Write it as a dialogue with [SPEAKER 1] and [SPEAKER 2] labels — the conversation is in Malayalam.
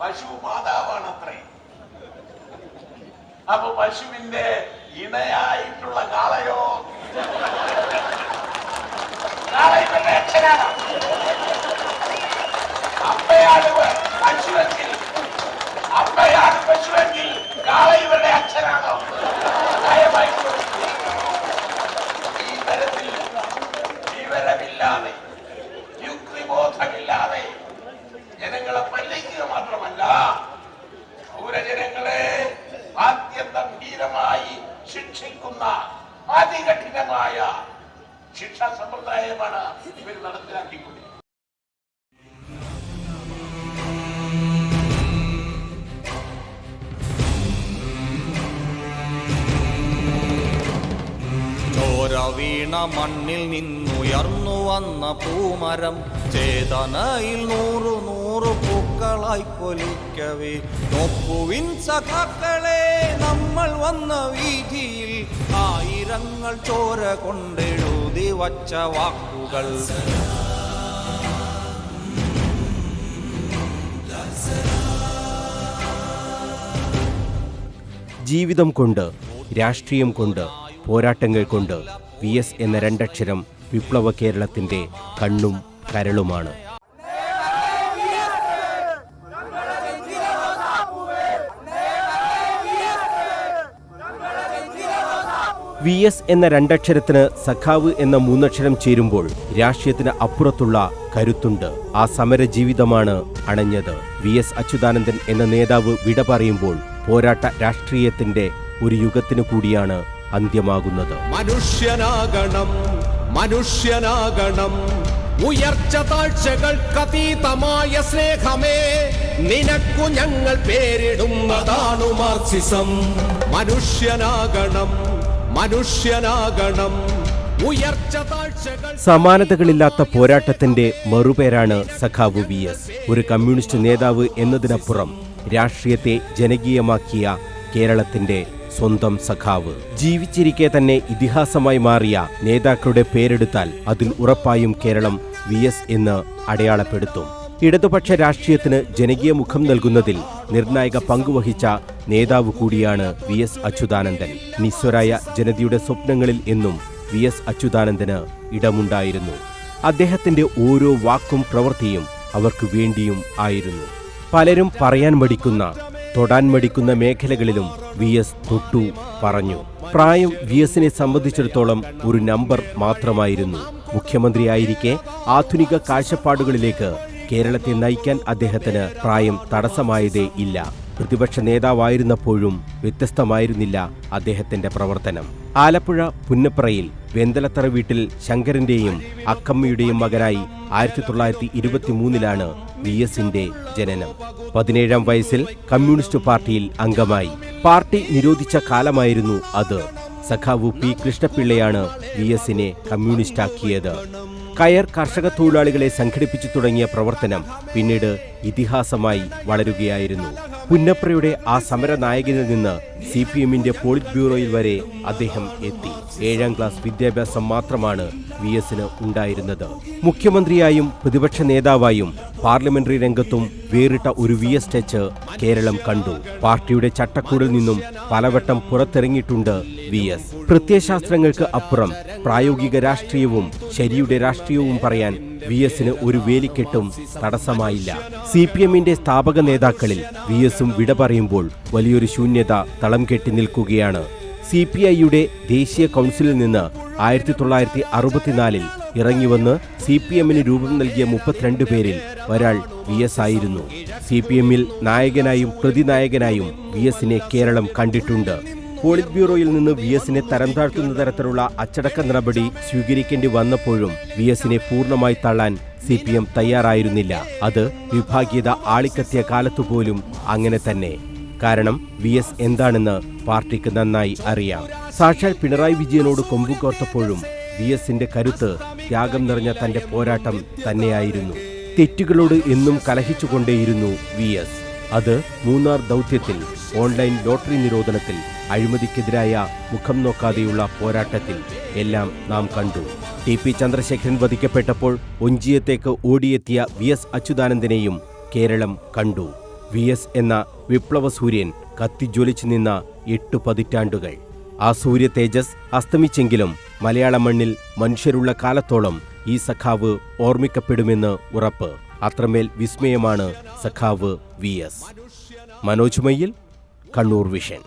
[SPEAKER 1] പശു മാതാവാണത്രേ അപ്പൊ പശുവിന്റെ ഇണയായിട്ടുള്ള കാളയോ? കാള ഇവന്റെ അച്ഛനാണ് ഇവ- പശുവെങ്കിൽ. അമ്മയാണ് പശുവെങ്കിൽ കാള ഇവരുടെ അച്ഛനാണോ.
[SPEAKER 2] ചോര വീണ മണ്ണിൽ നിന്നുയർന്നു വന്ന പൂമരം ചേതനയിൽ നൂറു നൂറു പൂക്കളായി കൊലിക്കവേ നോക്കുവിൻ സഖാക്കളെ നമ്മൾ വന്ന വീതിയിൽ ആയിരങ്ങൾ ചോര കൊണ്ടെഴുതി വച്ച വാക്കുകൾ.
[SPEAKER 3] ജീവിതം കൊണ്ട് രാഷ്ട്രീയം കൊണ്ട് പോരാട്ടങ്ങൾ കൊണ്ട് വി എസ് എന്ന രണ്ടക്ഷരം വിപ്ലവ കേരളത്തിന്റെ കണ്ണും കരളുമാണ്. വി എസ് എന്ന രണ്ടക്ഷരത്തിന് സഖാവ് എന്ന മൂന്നക്ഷരം ചേരുമ്പോൾ രാഷ്ട്രീയത്തിന് അപ്പുറത്തുള്ള കരുത്തുണ്ട്. ആ സമര ജീവിതമാണ് അണഞ്ഞത്. വി എസ് അച്യുതാനന്ദൻ എന്ന നേതാവ് വിട പറയുമ്പോൾ പോരാട്ട രാഷ്ട്രീയത്തിന്റെ ഒരു യുഗത്തിനു കൂടിയാണ് അന്ത്യമാകുന്നത്.
[SPEAKER 4] മനുഷ്യനാകണം മനുഷ്യനാകണം. ഉയർച്ച താഴ്ചകൾക്കതീതമായ സ്നേഹമേ. നിനക്കു ഞങ്ങൾ പേരിടുന്നതാണു മാർസിസം മനുഷ്യനാകണം മനുഷ്യനാകണം.
[SPEAKER 3] സമാനതകളില്ലാത്ത പോരാട്ടത്തിന്റെ മറുപേരാണ് സഖാവു വി എസ്. ഒരു കമ്മ്യൂണിസ്റ്റ് നേതാവ് എന്നതിനപ്പുറം രാഷ്ട്രീയത്തെ ജനകീയമാക്കിയ കേരളത്തിന്റെ സ്വന്തം സഖാവ്. ജീവിച്ചിരിക്കെ തന്നെ ഇതിഹാസമായി മാറിയ നേതാക്കളുടെ പേരെടുത്താൽ അതിൽ ഉറപ്പായും കേരളം വി എസ് എന്ന് അടയാളപ്പെടുത്തും. ഇടതുപക്ഷ രാഷ്ട്രീയത്തിന് ജനകീയ മുഖം നൽകുന്നതിൽ നിർണായക പങ്കുവഹിച്ച നേതാവ് കൂടിയാണ് വി എസ് അച്യുതാനന്ദൻ. നിസ്വരായ ജനതയുടെ സ്വപ്നങ്ങളിൽ എന്നും വി എസ് അച്യുതാനന്ദന് ഇടമുണ്ടായിരുന്നു. അദ്ദേഹത്തിന്റെ ഓരോ വാക്കും പ്രവൃത്തിയും അവർക്ക് വേണ്ടിയും ആയിരുന്നു. പലരും പറയാൻ മടിക്കുന്ന തൊടാൻ മടിക്കുന്ന മേഖലകളിലും വി എസ് തൊട്ടു പറഞ്ഞു. പ്രായം വി എസിനെ സംബന്ധിച്ചിടത്തോളം ഒരു നമ്പർ മാത്രമായിരുന്നു. മുഖ്യമന്ത്രിയായിരിക്കെ ആധുനിക കാഴ്ചപ്പാടുകളിലേക്ക് കേരളത്തെ നയിക്കാൻ അദ്ദേഹത്തിന് പ്രായം തടസ്സമായതേ ഇല്ല. പ്രതിപക്ഷ നേതാവായിരുന്നപ്പോഴും വ്യത്യസ്തമായിരുന്നില്ല അദ്ദേഹത്തിന്റെ പ്രവർത്തനം. ആലപ്പുഴ പുന്നപ്രയിൽ വെന്തലത്തറ വീട്ടിൽ ശങ്കരന്റെയും അക്കമ്മയുടെയും മകനായി ആയിരത്തി തൊള്ളായിരത്തി ഇരുപത്തിമൂന്നിലാണ് വി എസിന്റെ ജനനം. പതിനേഴാം വയസ്സിൽ കമ്മ്യൂണിസ്റ്റ് പാർട്ടിയിൽ അംഗമായി. പാർട്ടി നിരോധിച്ച കാലമായിരുന്നു അത്. സഖാവു പി കൃഷ്ണപിള്ളയാണ് വി എസിനെ കമ്മ്യൂണിസ്റ്റാക്കിയത്. കയർ കർഷക തൊഴിലാളികളെ സംഘടിപ്പിച്ചു തുടങ്ങിയ പ്രവർത്തനം പിന്നീട് ഇതിഹാസമായി വളരുകയായിരുന്നു. പുന്നപ്രയുടെ ആ സമര നായകനിൽ നിന്ന് സി പി എമ്മിന്റെ പോളിറ്റ് ബ്യൂറോയിൽ വരെ അദ്ദേഹം എത്തി. ഏഴാം ക്ലാസ് വിദ്യാഭ്യാസം മാത്രമാണ് വി എസിന് ഉണ്ടായിരുന്നത്. മുഖ്യമന്ത്രിയായും പ്രതിപക്ഷ നേതാവായും പാർലമെന്ററി രംഗത്തും വേറിട്ട ഒരു വി എസ് ടച്ച് കേരളം കണ്ടു. പാർട്ടിയുടെ ചട്ടക്കൂടിൽ നിന്നും പലവട്ടം പുറത്തിറങ്ങിയിട്ടുണ്ട് വി എസ് പ്രത്യയശാസ്ത്രങ്ങൾക്ക് അപ്പുറം പ്രായോഗിക രാഷ്ട്രീയവും ശരിയുടെ രാഷ്ട്രീയവും പറയാൻ വി എസിന് ഒരു വേലിക്കെട്ടും തടസ്സമായില്ല. സി പി എമ്മിന്റെ സ്ഥാപക നേതാക്കളിൽ വി എസും വിട പറയുമ്പോൾ വലിയൊരു ശൂന്യത തളം കെട്ടി നിൽക്കുകയാണ്. സി പി ഐയുടെ ദേശീയ കൗൺസിലിൽ നിന്ന് ആയിരത്തി തൊള്ളായിരത്തി അറുപത്തിനാലിൽ ഇറങ്ങിവന്ന് സി പി എമ്മിന് രൂപം നൽകിയ മുപ്പത്തിരണ്ട് പേരിൽ ഒരാൾ വി എസ് ആയിരുന്നു. സി പി എമ്മിൽ നായകനായും പ്രതിനായകനായും വി എസിനെ കേരളം കണ്ടിട്ടുണ്ട്. പോളിറ്റ് ബ്യൂറോയിൽ നിന്ന് വി എസിനെ തരം താഴ്ത്തുന്ന തരത്തിലുള്ള അച്ചടക്ക നടപടി സ്വീകരിക്കേണ്ടി വന്നപ്പോഴും വി എസിനെ പൂർണമായി തള്ളാൻ സി പി എം തയ്യാറായിരുന്നില്ല. അത് വിഭാഗീയത ആളിക്കത്തിയ കാലത്തുപോലും അങ്ങനെ തന്നെ. കാരണം വി എസ് എന്താണെന്ന് പാർട്ടിക്ക് നന്നായി അറിയാം. സാക്ഷാൽ പിണറായി വിജയനോട് കൊമ്പുകോർത്തപ്പോഴും വി എസിന്റെ കരുത്ത് ത്യാഗം നിറഞ്ഞ തന്റെ പോരാട്ടം തന്നെയായിരുന്നു. തെറ്റുകളോട് എന്നും കലഹിച്ചുകൊണ്ടേയിരുന്നു വി എസ്. അത് മൂന്നാർ ദൗത്യത്തിൽ ഓൺലൈൻ ലോട്ടറി നിരോധനത്തിൽ അഴിമതിക്കെതിരായ മുഖം നോക്കാതെയുള്ള പോരാട്ടത്തിൽ എല്ലാം നാം കണ്ടു. ടി പി ചന്ദ്രശേഖരൻ വധിക്കപ്പെട്ടപ്പോൾ ഒഞ്ചിയത്തേക്ക് ഓടിയെത്തിയ വി എസ് അച്യുതാനന്ദനെയും കേരളം കണ്ടു. വി എസ് എന്ന വിപ്ലവ സൂര്യൻ കത്തിജ്വലിച്ചു നിന്ന എട്ടു പതിറ്റാണ്ടുകൾ. ആ സൂര്യ തേജസ് അസ്തമിച്ചെങ്കിലും മലയാള മണ്ണിൽ മനുഷ്യരുള്ള കാലത്തോളം ഈ സഖാവ് ഓർമ്മിക്കപ്പെടുമെന്ന് ഉറപ്പ്. അത്രമേൽ വിസ്മയമാണ് സഖാവ് V S. Manoj Mayyil Kannur vision.